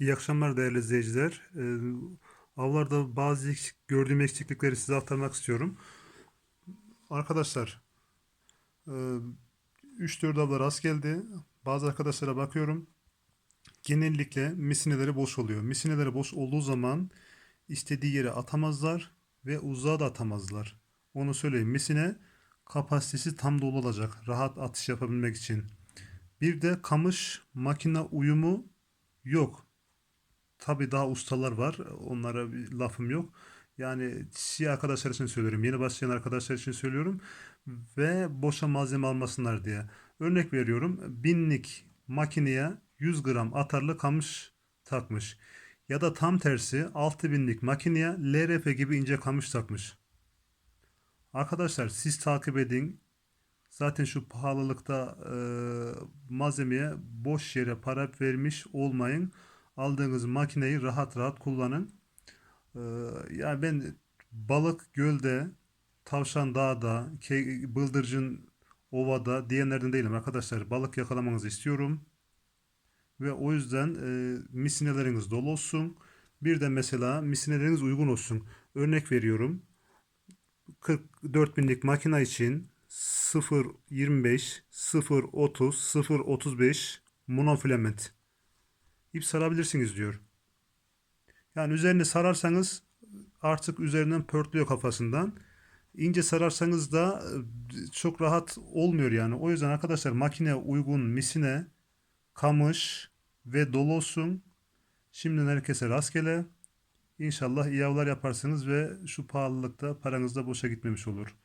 İyi akşamlar değerli izleyiciler. Ee, avlarda bazı eksik- gördüğüm eksiklikleri size aktarmak istiyorum. Arkadaşlar, e, 3-4 avla rast geldi. Bazı arkadaşlara bakıyorum. Genellikle misineleri boş oluyor. Misineleri boş olduğu zaman istediği yere atamazlar ve uzağa da atamazlar. Onu söyleyeyim. Misine kapasitesi tam dolu olacak. Rahat atış yapabilmek için. Bir de kamış makine uyumu yok. Tabii daha ustalar var. Onlara bir lafım yok. Yani siyah arkadaşlar için söylüyorum. Yeni başlayan arkadaşlar için söylüyorum. Ve boşa malzeme almasınlar diye. Örnek veriyorum. Binlik makineye 100 gram atarlı kamış takmış. Ya da tam tersi 6000'lik makineye LRF gibi ince kamış takmış. Arkadaşlar siz takip edin. Zaten şu pahalılıkta e, malzemeye boş yere para vermiş olmayın. Aldığınız makineyi rahat rahat kullanın. E, yani ben balık gölde, tavşan dağda, bıldırcın ovada diyenlerden değilim arkadaşlar. Balık yakalamanızı istiyorum. Ve o yüzden e, misineleriniz dolu olsun. Bir de mesela misineleriniz uygun olsun. Örnek veriyorum. 44 binlik makine için 0.25, 0.30, 0.35 monofilament ip sarabilirsiniz diyor. Yani üzerine sararsanız artık üzerinden pörtlüyor kafasından. İnce sararsanız da e, çok rahat olmuyor yani. O yüzden arkadaşlar makine uygun misine, kamış ve dolu olsun. Şimdiden herkese rastgele. İnşallah iyi avlar yaparsınız ve şu pahalılıkta paranız da boşa gitmemiş olur.